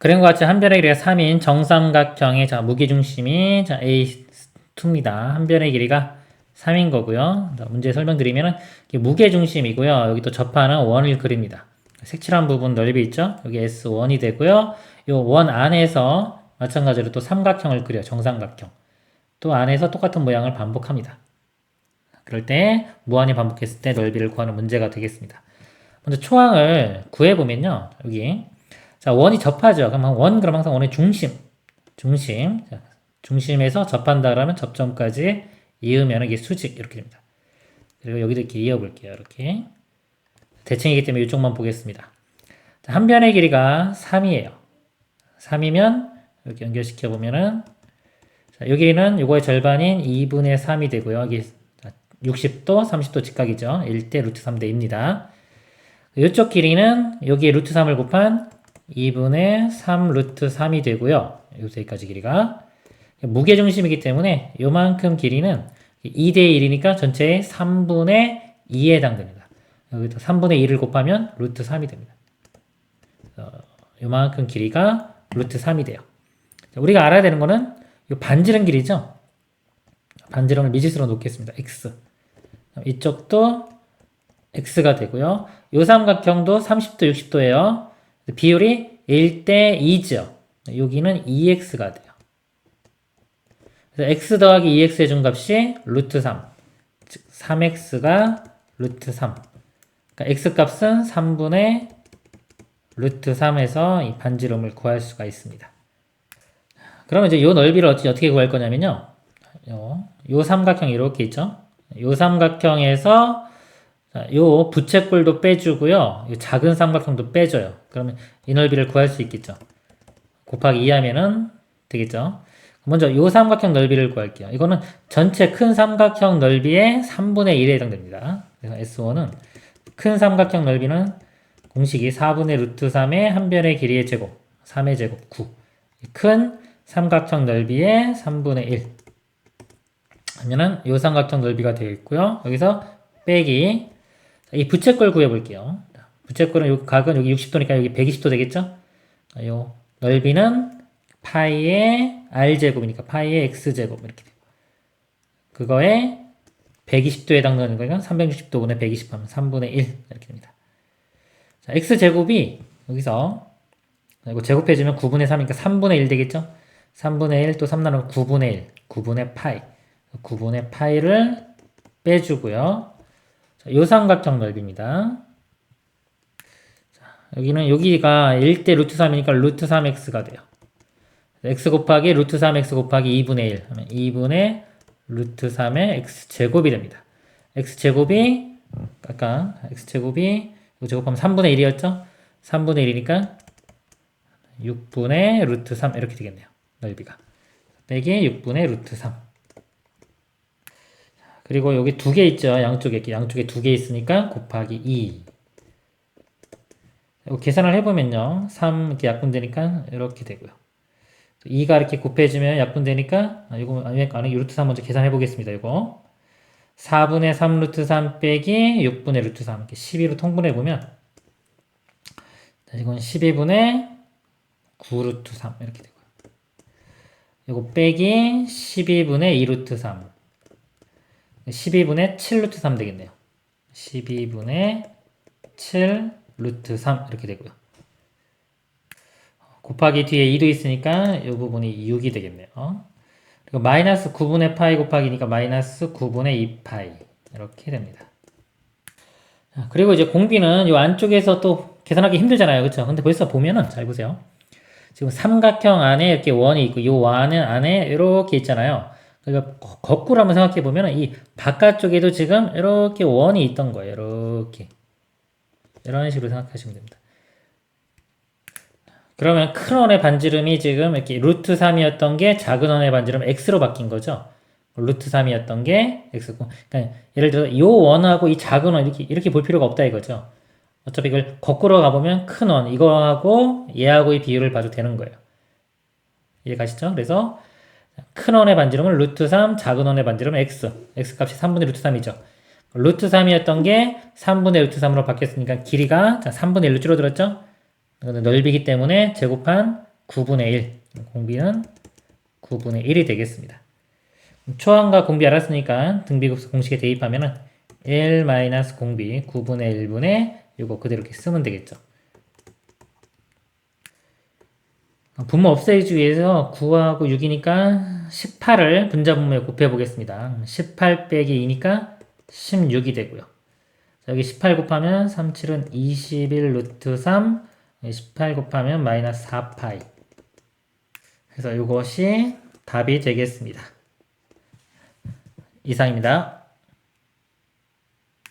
그런 것 같이 한 변의 길이가 3인 정삼각형의 자, 무게중심이 자, A2입니다. 한 변의 길이가 3인 거고요. 자, 문제 설명드리면은 이게 무게중심이고요. 여기 또 접하는 원을 그립니다. 색칠한 부분 넓이 있죠? 여기 S1이 되고요. 이 원 안에서 마찬가지로 또 삼각형을 그려 정삼각형. 또 안에서 똑같은 모양을 반복합니다. 그럴 때 무한히 반복했을 때 넓이를 구하는 문제가 되겠습니다. 먼저 초항을 구해보면요. 여기 자 원이 접하죠. 그럼 원 그럼 항상 원의 중심 중심 자, 중심에서 접한다 그러면 접점까지 이으면 이게 수직 이렇게 됩니다. 그리고 여기도 이렇게 이어볼게요. 이렇게 대칭이기 때문에 이쪽만 보겠습니다. 자, 한 변의 길이가 3이에요. 3이면 이렇게 연결시켜 보면은 자, 여기는 요거의 절반인 2분의 3이 되고요. 여기 60도, 30도 직각이죠. 1대 루트 3대입니다. 이쪽 길이는 여기에 루트 3을 곱한 2분의 3 루트 3이 되고요. 여기까지 길이가 무게중심이기 때문에 요만큼 길이는 2대 1이니까 전체의 3분의 2에 해당됩니다. 여기도 3분의 2를 곱하면 루트 3이 됩니다. 어, 요만큼 길이가 루트 3이 돼요. 자, 우리가 알아야 되는 거는 이 반지름 길이죠. 반지름을 미지수로 놓겠습니다. x. 이쪽도 x가 되고요. 요 삼각형도 30도, 60도예요. 비율이 1대 2죠. 여기는 2x가 돼요. 그래서 x 더하기 2x의 중값이 루트 3. 즉 3x가 루트 3. 그러니까 x 값은 3분의 루트 3에서 이 반지름을 구할 수가 있습니다. 그러면 이제 요 넓이를 어떻게 구할 거냐면요. 요, 요 삼각형 이렇게 있죠. 요 삼각형에서 요 부채꼴도 빼주고요. 요 작은 삼각형도 빼줘요. 그러면 이 넓이를 구할 수 있겠죠. 곱하기 2 하면은 되겠죠. 먼저 요 삼각형 넓이를 구할게요. 이거는 전체 큰 삼각형 넓이의 3분의 1에 해당됩니다. 그래서 S1은 큰 삼각형 넓이는 공식이 4분의 루트 3의 한 변의 길이의 제곱, 3의 제곱 9. 큰 삼각형 넓이의 3분의 1. 하면은 요 삼각형 넓이가 되겠고요. 여기서 빼기 이 부채꼴 구해볼게요. 부채꼴은 요 각은 여기 60도니까 여기 120도 되겠죠? 요 넓이는 파이의 r제곱이니까 파이의 x제곱 이렇게 되고 그거에 120도에 해당되는 거니까 360도 분의 120 하면 3분의 1 이렇게 됩니다. 자, x제곱이 여기서 이거 제곱해주면 9분의 3이니까 3분의 1 되겠죠? 3분의 1 또 3 나누면 9분의 1 9분의 파이 9분의 파이를 빼주고요. 자, 요 삼각형 넓이입니다. 자, 여기는 여기가 1대 루트 3이니까 루트 3x가 돼요. x 곱하기 루트 3x 곱하기 2분의 1 하면 2분의 루트 3의 x제곱이 됩니다. x제곱이 아까 x제곱이 이거 제곱하면 3분의 1이었죠? 3분의 1이니까 6분의 루트 3 이렇게 되겠네요. 넓이가. 빼기 6분의 루트 3. 그리고 여기 두 개 있죠. 양쪽에 양쪽에 두 개 있으니까 곱하기 2. 계산을 해보면요. 3 이렇게 약분되니까 이렇게 되고요. 2가 이렇게 곱해지면 약분되니까 아, 이거 아니 루트 3 먼저 계산해 보겠습니다. 이거 4분의 3 루트 3 빼기 6분의 루트 3 이렇게 12로 통분해 보면 이건 12분의 9 루트 3 이렇게 되고요. 이거 빼기 12분의 2 루트 3 12분의 7 루트 3 되겠네요. 12분의 7 루트 3 이렇게 되고요. 곱하기 뒤에 2도 있으니까 이 부분이 6이 되겠네요. 그리고 마이너스 9분의 파이 곱하기니까 마이너스 9분의 2파이 이렇게 됩니다. 그리고 이제 공비는 이 안쪽에서 또 계산하기 힘들잖아요. 그렇죠? 근데 벌써 보면은 잘 보세요. 지금 삼각형 안에 이렇게 원이 있고 이 원은 안에 이렇게 있잖아요. 그러니까 거꾸로 한번 생각해 보면 이 바깥쪽에도 지금 이렇게 원이 있던 거예요. 이렇게 이런 식으로 생각하시면 됩니다. 그러면 큰 원의 반지름이 지금 이렇게 루트 3이었던 게 작은 원의 반지름 x로 바뀐 거죠. 루트 3이었던 게 x고. 그러니까 예를 들어 이 원하고 이 작은 원 이렇게 이렇게 볼 필요가 없다 이거죠. 어차피 이걸 거꾸로 가보면 큰 원 이거하고 얘하고의 비율을 봐도 되는 거예요. 이해 가시죠? 그래서 큰 원의 반지름은 루트 3, 작은 원의 반지름은 x. x 값이 3분의 루트 3이죠. 루트 3이었던 게 3분의 루트 3으로 바뀌었으니까 길이가 자, 3분의 1로 줄어들었죠? 넓이기 때문에 제곱한 9분의 1. 공비는 9분의 1이 되겠습니다. 초항과 공비 알았으니까 등비급수 공식에 대입하면은 1 마이너스 공비 9분의 1분의 이거 그대로 이렇게 쓰면 되겠죠. 분모 없애기 위해서 9하고 6이니까 18을 분자 분모에 곱해 보겠습니다. 18 빼기 2니까 16이 되고요. 자, 여기 18 곱하면 3, 7은 21 루트 3, 18 곱하면 마이너스 4파이. 그래서 이것이 답이 되겠습니다. 이상입니다.